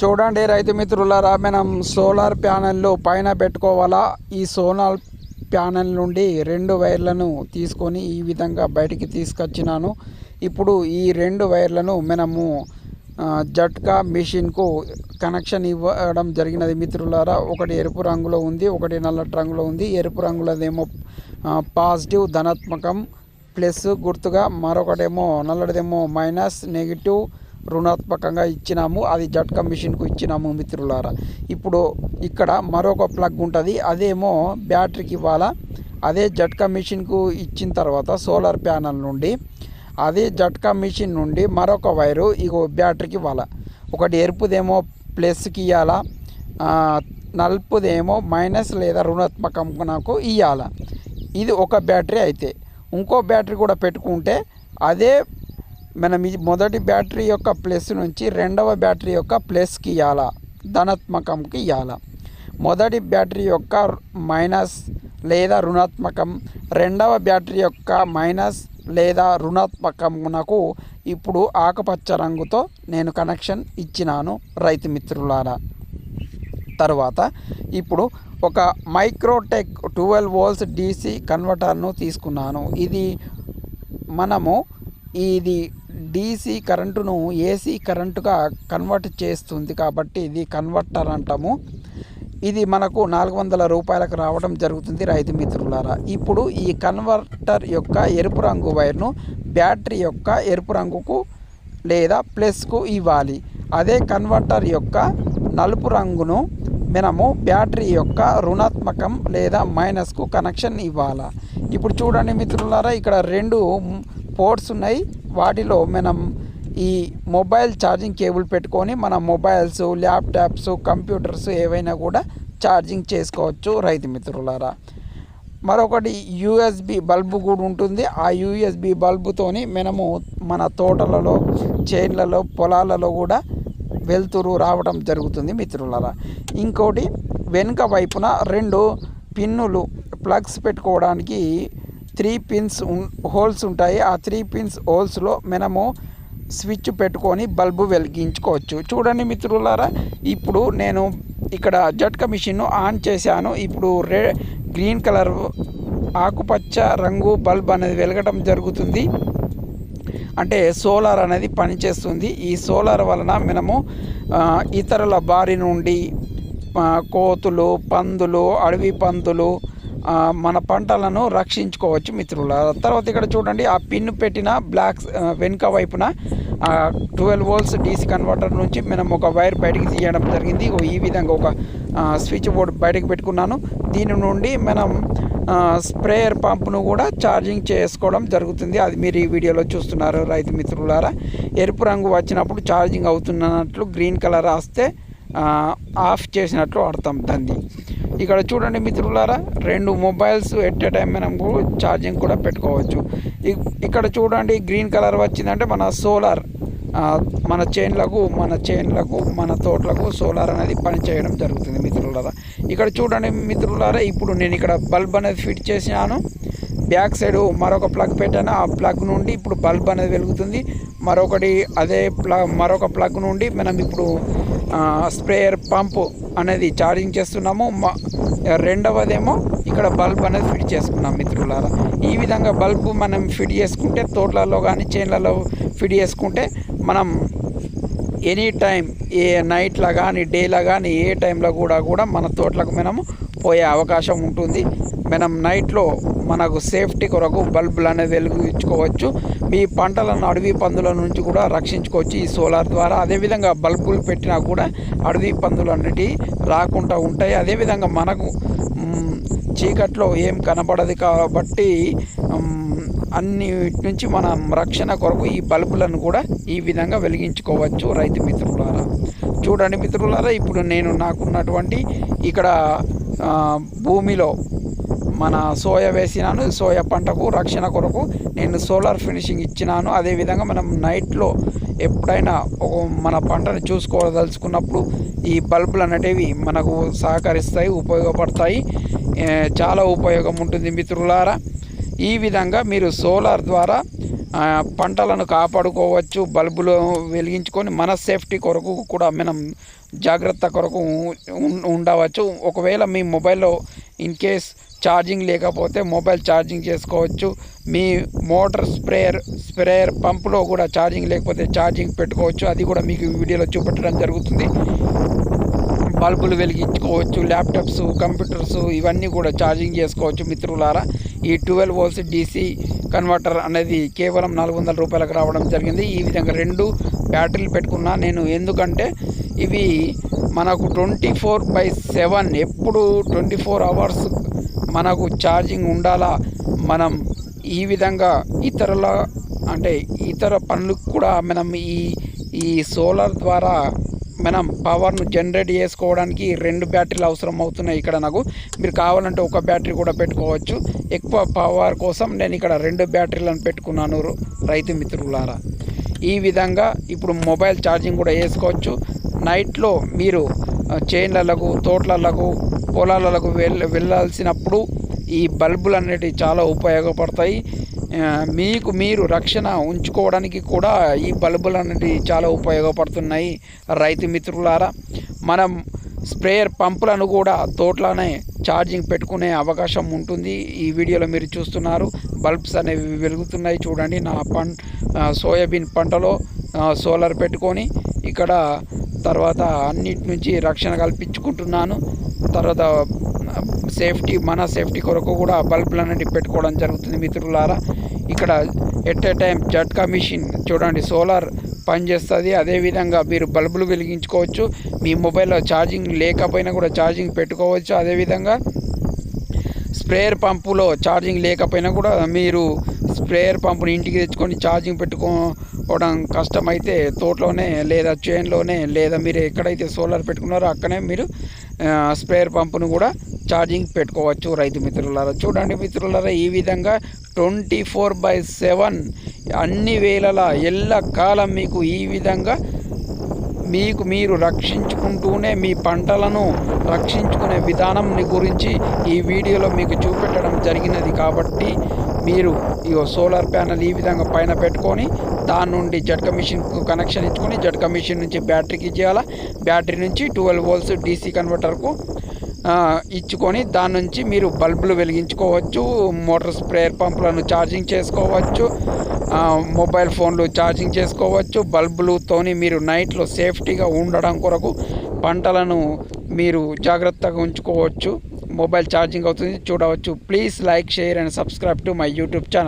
చూడండి రైతు మిత్రులారా మనం సోలార్ ప్యానెల్లు పైన పెట్టుకోవాలా? ఈ సోలార్ ప్యానెల్ నుండి రెండు వైర్లను తీసుకొని ఈ విధంగా బయటికి తీసుకొచ్చినాను. ఇప్పుడు ఈ రెండు వైర్లను మనము జట్కా మిషన్కు కనెక్షన్ ఇవ్వడం జరిగినది మిత్రులారా. ఒకటి ఎరుపు రంగులో ఉంది ఒకటి నల్లటి రంగులో ఉంది. ఎరుపు రంగులదేమో పాజిటివ్ ధనాత్మకం ప్లస్ గుర్తుగా మరొకటేమో నల్లటిదేమో మైనస్ నెగిటివ్ రుణాత్మకంగా ఇచ్చినాము అది జట్కా మిషన్కు ఇచ్చినాము మిత్రులారా. ఇప్పుడు ఇక్కడ మరొక ప్లగ్ ఉంటుంది అదేమో బ్యాటరీకి ఇవ్వాలా అదే జట్కా మిషన్కు ఇచ్చిన తర్వాత సోలార్ ప్యానల్ నుండి అదే జట్కా మిషన్ నుండి మరొక వైరు ఇగో బ్యాటరీకి ఇవ్వాలా. ఒకటి ఎరుపుదేమో ప్లస్కి ఇవ్వాలా నలుపుదేమో మైనస్ లేదా రుణాత్మకం నాకు ఇవ్వాల ఇది ఒక బ్యాటరీ అయితే ఇంకో బ్యాటరీ కూడా పెట్టుకుంటే అదే మనం ఈ మొదటి బ్యాటరీ యొక్క ప్లస్ నుంచి రెండవ బ్యాటరీ యొక్క ప్లస్కి ఇవ్వాల ధనాత్మకంకి ఇవ్వాల మొదటి బ్యాటరీ యొక్క మైనస్ లేదా రుణాత్మకం రెండవ బ్యాటరీ యొక్క మైనస్ లేదా రుణాత్మకమునకు ఇప్పుడు ఆకుపచ్చ రంగుతో నేను కనెక్షన్ ఇచ్చినాను రైతు మిత్రులారా. తర్వాత ఇప్పుడు ఒక మైక్రోటెక్ ట్వెల్వ్ వోల్స్ డీసీ కన్వర్టర్ను తీసుకున్నాను. ఇది మనము ఇది డీసీ కరెంటును ఏసీ కరెంటుగా కన్వర్ట్ చేస్తుంది కాబట్టి ఇది కన్వర్టర్ అంటాము. ఇది మనకు నాలుగు వందల రూపాయలకు రావడం జరుగుతుంది రైతు మిత్రులారా. ఇప్పుడు ఈ కన్వర్టర్ యొక్క ఎరుపు రంగు వైర్ను బ్యాటరీ యొక్క ఎరుపు రంగుకు లేదా ప్లస్కు ఇవ్వాలి. అదే కన్వర్టర్ యొక్క నలుపు రంగును మనము బ్యాటరీ యొక్క రుణాత్మకం లేదా మైనస్కు కనెక్షన్ ఇవ్వాలా. ఇప్పుడు చూడండి మిత్రులారా ఇక్కడ రెండు పోర్ట్స్ ఉన్నాయి. వాటిలో మనం ఈ మొబైల్ ఛార్జింగ్ కేబుల్ పెట్టుకొని మన మొబైల్స్ ల్యాప్టాప్స్ కంప్యూటర్స్ ఏవైనా కూడా ఛార్జింగ్ చేసుకోవచ్చు రైతు మిత్రులారా. మరొకటి యూఎస్బి బల్బు కూడా ఉంటుంది. ఆ యూఎస్బి బల్బుతోని మనము మన తోటలలో చేన్లలో పొలాలలో కూడా వెలుతురు రావడం జరుగుతుంది మిత్రులారా. ఇంకోటి వెనుక వైపున రెండు పిన్నులు ప్లగ్స్ పెట్టుకోవడానికి త్రీ పిన్స్ హోల్స్ ఉంటాయి. ఆ త్రీ పిన్స్ హోల్స్లో మనము స్విచ్ పెట్టుకొని బల్బు వెలిగించుకోవచ్చు. చూడండి మిత్రులారా ఇప్పుడు నేను ఇక్కడ జట్కా మిషన్ను ఆన్ చేశాను. ఇప్పుడు రె గ్రీన్ కలర్ ఆకుపచ్చ రంగు బల్బ్ అనేది వెలగడం జరుగుతుంది. అంటే సోలార్ అనేది పనిచేస్తుంది. ఈ సోలార్ వలన మనము ఇతరుల బారి నుండి కోతులు పందులు అడవి పందులు మన పంటలను రక్షించుకోవచ్చు మిత్రుల. తర్వాత ఇక్కడ చూడండి ఆ పిన్ పెట్టిన బ్లాక్ వెనుక వైపున ట్వెల్వ్ వోల్స్ డీసీ కన్వర్టర్ నుంచి మనం ఒక వైర్ బయటికి తీయడం జరిగింది. ఈ విధంగా ఒక స్విచ్ బోర్డ్ బయటకు పెట్టుకున్నాను. దీని నుండి మనం స్ప్రేయర్ పంపును కూడా ఛార్జింగ్ చేసుకోవడం జరుగుతుంది. అది మీరు ఈ వీడియోలో చూస్తున్నారు రైతు మిత్రులారా. ఎరుపు రంగు వచ్చినప్పుడు ఛార్జింగ్ అవుతున్నట్లు గ్రీన్ కలర్ వస్తే ఆఫ్ చేసినట్లు అర్థం. దాన్ని ఇక్కడ చూడండి మిత్రులారా రెండు మొబైల్స్ ఎట్ ఏ టైం మనం ఛార్జింగ్ కూడా పెట్టుకోవచ్చు. ఇక్కడ చూడండి గ్రీన్ కలర్ వచ్చిందంటే మన సోలార్ మన చైన్లకు మన చైన్లకు మన తోటలకు సోలార్ అనేది పనిచేయడం జరుగుతుంది మిత్రులారా. ఇక్కడ చూడండి మిత్రులారా ఇప్పుడు నేను ఇక్కడ బల్బ్ అనేది ఫిట్ చేసినాను. బ్యాక్ సైడ్ మరొక ప్లగ్ పెట్టాను. ఆ ప్లగ్ నుండి ఇప్పుడు బల్బ్ అనేది వెలుగుతుంది. మరొకటి అదే ప్లగ్ మరొక ప్లగ్ నుండి మనం ఇప్పుడు స్ప్రేయర్ పంప్ అనేది ఛార్జింగ్ చేస్తున్నాము. రెండవదేమో ఇక్కడ బల్బ్ అనేది ఫిట్ చేసుకున్నాం మిత్రులారా. ఈ విధంగా బల్బు మనం ఫిట్ చేసుకుంటే తోటలలో కానీ చేన్లలో ఫిట్ చేసుకుంటే మనం ఎనీ టైం ఏ నైట్లో కానీ డేలో కానీ ఏ టైంలో కూడా కూడా మన తోటలకు మనము పోయే అవకాశం ఉంటుంది. మనం నైట్లో మనకు సేఫ్టీ కొరకు బల్బులు అనేది వెలిగించుకోవచ్చు. మీ పంటలను అడవి పందుల నుంచి కూడా రక్షించుకోవచ్చు. ఈ సోలార్ ద్వారా అదేవిధంగా బల్బులు పెట్టినా కూడా అడవి పందులు అనేటివి రాకుండా ఉంటాయి. అదేవిధంగా మనకు చీకట్లో ఏం కనబడదు కాబట్టి అన్నిటి నుంచి మనం రక్షణ కొరకు ఈ బల్బులను కూడా ఈ విధంగా వెలిగించుకోవచ్చు రైతు మిత్రులారా. చూడండి మిత్రులారా ఇప్పుడు నేను నాకున్నటువంటి ఇక్కడ భూమిలో మన సోయా వేసినాను సోయా పంటకు రక్షణ కొరకు నేను సోలార్ ఫినిషింగ్ ఇచ్చినాను. అదేవిధంగా మనం నైట్లో ఎప్పుడైనా ఒక మన పంటను చూసుకోదలుచుకున్నప్పుడు ఈ బల్బులు అనేటివి మనకు సహకరిస్తాయి ఉపయోగపడతాయి. చాలా ఉపయోగం ఉంటుంది మిత్రులారా. ఈ విధంగా మీరు సోలార్ ద్వారా పంటలను కాపాడుకోవచ్చు బల్బులు వెలిగించుకొని మన సేఫ్టీ కొరకు కూడా మనం జాగ్రత్త కొరకు ఉండవచ్చు. ఒకవేళ మీ మొబైల్లో ఇన్ కేస్ ఛార్జింగ్ లేకపోతే మొబైల్ ఛార్జింగ్ చేసుకోవచ్చు. మీ మోటార్ స్ప్రేయర్ స్ప్రేయర్ పంపులో కూడా ఛార్జింగ్ లేకపోతే ఛార్జింగ్ పెట్టుకోవచ్చు. అది కూడా మీకు వీడియోలో చూపెట్టడం జరుగుతుంది. బల్బులు వెలిగించుకోవచ్చు ల్యాప్టాప్స్ కంప్యూటర్స్ ఇవన్నీ కూడా ఛార్జింగ్ చేసుకోవచ్చు మిత్రులారా. ఈ ట్వెల్వ్ వోల్స్ డీసీ కన్వర్టర్ అనేది కేవలం నాలుగు వందల రూపాయలకు రావడం జరిగింది. ఈ విధంగా రెండు బ్యాటరీలు పెట్టుకున్నా నేను ఎందుకంటే ఇవి మనకు ట్వంటీ ఫోర్ బై సెవెన్ ఎప్పుడు ట్వంటీ ఫోర్ అవర్స్ మనకు ఛార్జింగ్ ఉండాలా? మనం ఈ విధంగా ఇతరుల అంటే ఇతర పనులకు కూడా మనం ఈ ఈ సోలార్ ద్వారా మనం పవర్ను జనరేట్ చేసుకోవడానికి రెండు బ్యాటరీలు అవసరం అవుతున్నాయి ఇక్కడ నాకు. మీరు కావాలంటే ఒక బ్యాటరీ కూడా పెట్టుకోవచ్చు. ఎక్కువ పవర్ కోసం నేను ఇక్కడ రెండు బ్యాటరీలను పెట్టుకున్నాను రైతు మిత్రులారా. ఈ విధంగా ఇప్పుడు మొబైల్ ఛార్జింగ్ కూడా వేసుకోవచ్చు. నైట్లో మీరు ఆ, చేన్లకు తోటలకు పొలాలకు వెళ్ళ వెళ్ళాల్సినప్పుడు ఈ బల్బులు అనేటివి చాలా ఉపయోగపడతాయి. మీకు మీరు రక్షణ ఉంచుకోవడానికి కూడా ఈ బల్బులు అనేటివి చాలా ఉపయోగపడుతున్నాయి. రైతు మిత్రులారా మనం స్ప్రేయర్ పంపులను కూడా తోటలోనే ఛార్జింగ్ పెట్టుకునే అవకాశం ఉంటుంది. ఈ వీడియోలో మీరు చూస్తున్నారు బల్బ్స్ అనేవి వెలుగుతున్నాయి చూడండి. నా పం సోయాబీన్ పంటలో సోలార్ పెట్టుకొని ఇక్కడ తర్వాత అన్నిటి నుంచి రక్షణ కల్పించుకుంటున్నాను. తర్వాత సేఫ్టీ మన సేఫ్టీ కొరకు కూడా బల్బులు అనేది పెట్టుకోవడం జరుగుతుంది మిత్రులారా. ఇక్కడ ఎట్ ఏ టైం జట్కా మిషన్ చూడండి సోలార్ పనిచేస్తుంది. అదేవిధంగా మీరు బల్బులు వెలిగించుకోవచ్చు. మీ మొబైల్లో ఛార్జింగ్ లేకపోయినా కూడా ఛార్జింగ్ పెట్టుకోవచ్చు. అదేవిధంగా స్ప్రేయర్ పంపులో ఛార్జింగ్ లేకపోయినా కూడా మీరు స్ప్రేయర్ పంపుని ఇంటికి తెచ్చుకొని ఛార్జింగ్ పెట్టుకో పెట్టుకోవడం కష్టమైతే తోటలోనే లేదా చేన్లోనే లేదా మీరు ఎక్కడైతే సోలార్ పెట్టుకున్నారో అక్కడనే మీరు స్ప్రేయర్ పంపును కూడా ఛార్జింగ్ పెట్టుకోవచ్చు రైతు మిత్రులారా. చూడండి మిత్రులారా ఈ విధంగా ట్వంటీ ఫోర్ బై సెవెన్ అన్ని వేళలా ఎల్ల కాలం మీకు ఈ విధంగా మీకు మీరు రక్షించుకుంటూనే మీ పంటలను రక్షించుకునే విధానం గురించి ఈ వీడియోలో మీకు చూపెట్టడం జరిగినది కాబట్టి మీరు ఈ సోలార్ ప్యానల్ ఈ విధంగా పైన పెట్టుకొని దాని నుండి జట్క మిషన్కు కనెక్షన్ ఇచ్చుకొని జట్క మిషన్ నుంచి బ్యాటరీకి ఇచ్చేయాలా? బ్యాటరీ నుంచి ట్వెల్వ్ వోల్స్ డీసీ కన్వర్టర్కు ఇచ్చుకొని దాని నుంచి మీరు బల్బులు వెలిగించుకోవచ్చు మోటార్ స్ప్రేయర్ పంపులను ఛార్జింగ్ చేసుకోవచ్చు మొబైల్ ఫోన్లు ఛార్జింగ్ చేసుకోవచ్చు బల్బులతోని మీరు నైట్లో సేఫ్టీగా ఉండడం కొరకు పంటలను మీరు జాగ్రత్తగా ఉంచుకోవచ్చు. మొబైల్ ఛార్జింగ్ అవుతుంది. చూడవచ్చు. Please like share and subscribe to my YouTube channel.